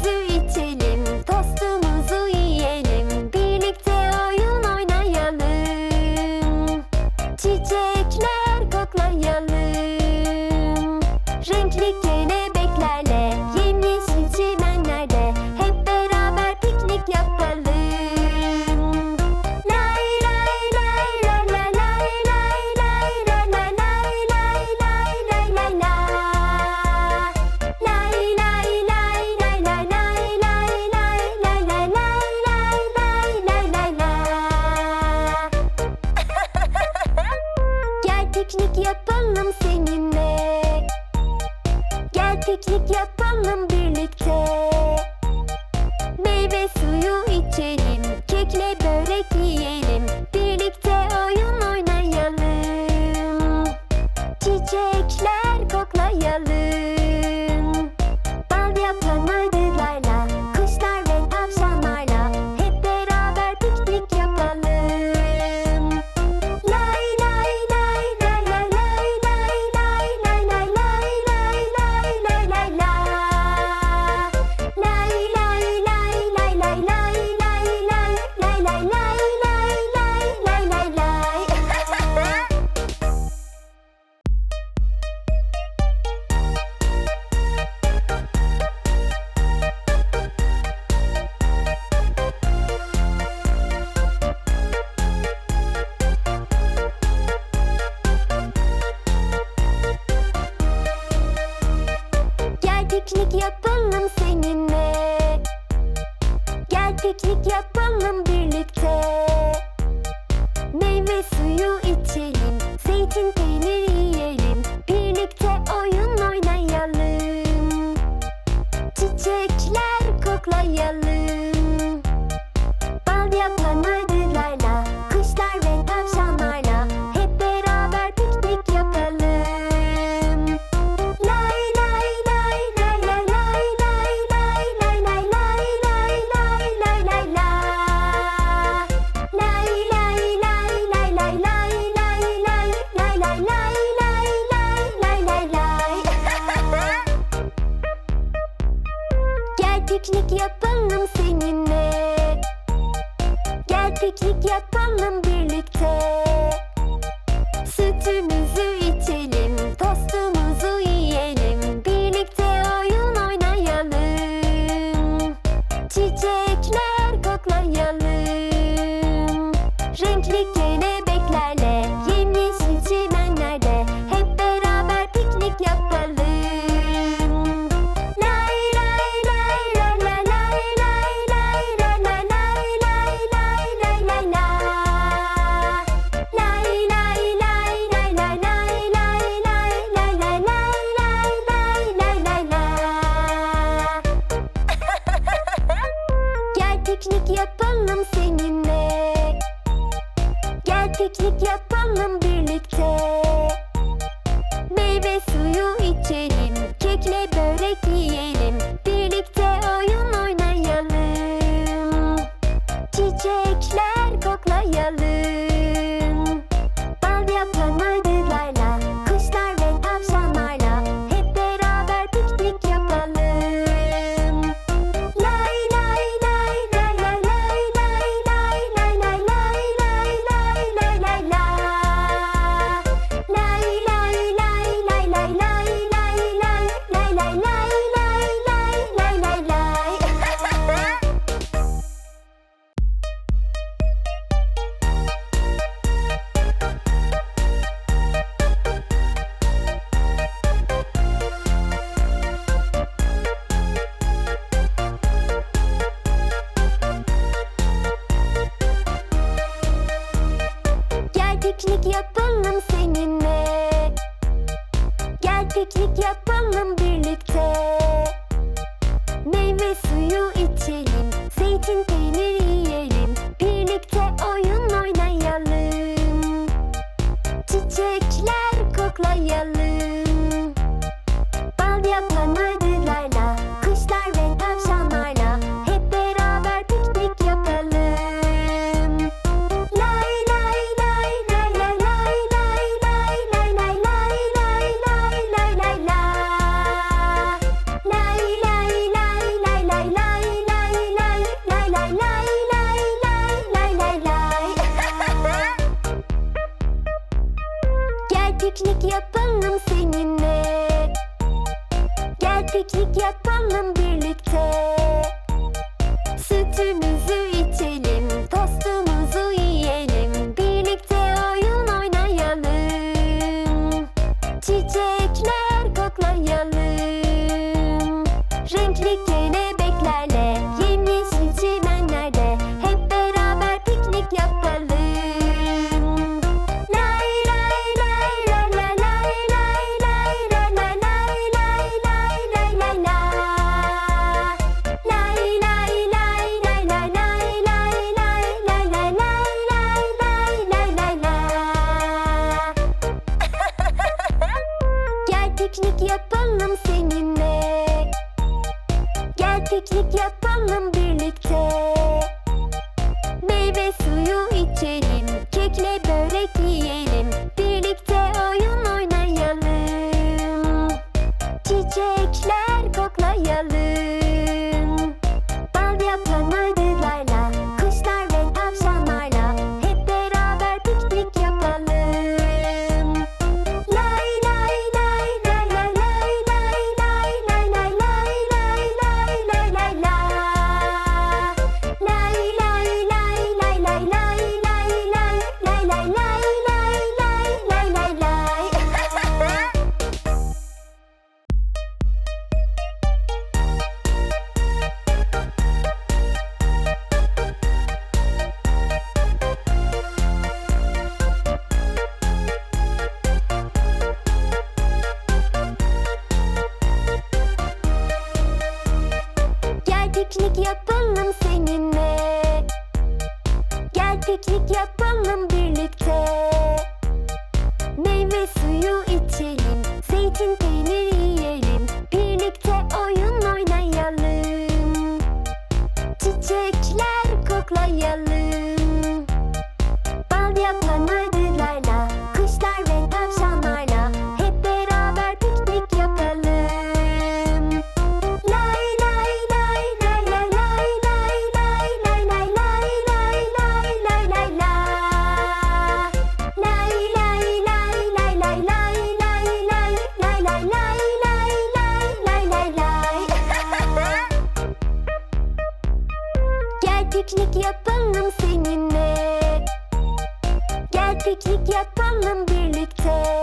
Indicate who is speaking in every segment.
Speaker 1: Every piknik yapalım seninle. Gel piknik yapalım birlikte. Meyve suyu içelim. piknik yapalım seninle. Gel piknik yapalım birlikte. Sütümüzü seninle. Gel piknik yapalım birlikte. Meyve Çiçekler koklar oynayalım seninle. Gel piknik yapalım birlikte. Meyve suyu içelim. Zeytin peyniri piknik yapalım birlikte.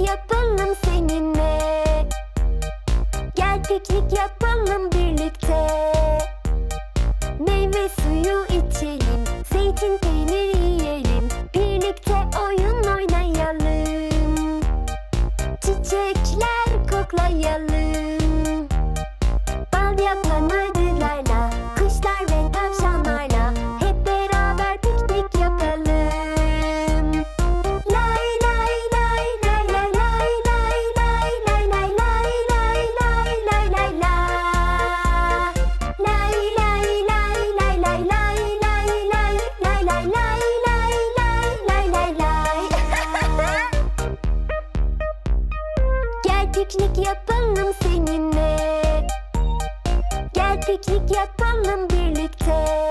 Speaker 1: yapalım seninle. Gel piknik yapalım birlikte. Meyve suyu içelim Zeytin peynir yiyelim Birlikte oyun oynayalım. Çiçekler koklayalım. keklik yapalım birlikte.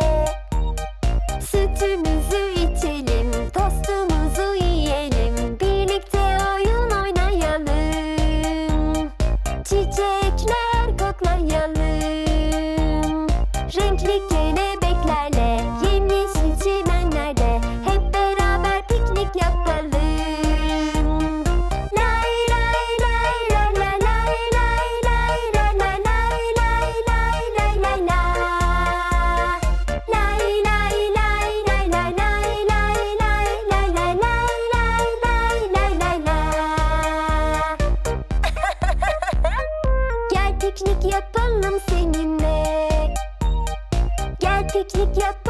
Speaker 1: Sütümüzü içelim, tostumuzu yiyelim. Birlikte oyun oynayalım. Çiçekler koklayalım. Renkli keklik piknik yapalım seninle. Gel piknik yapalım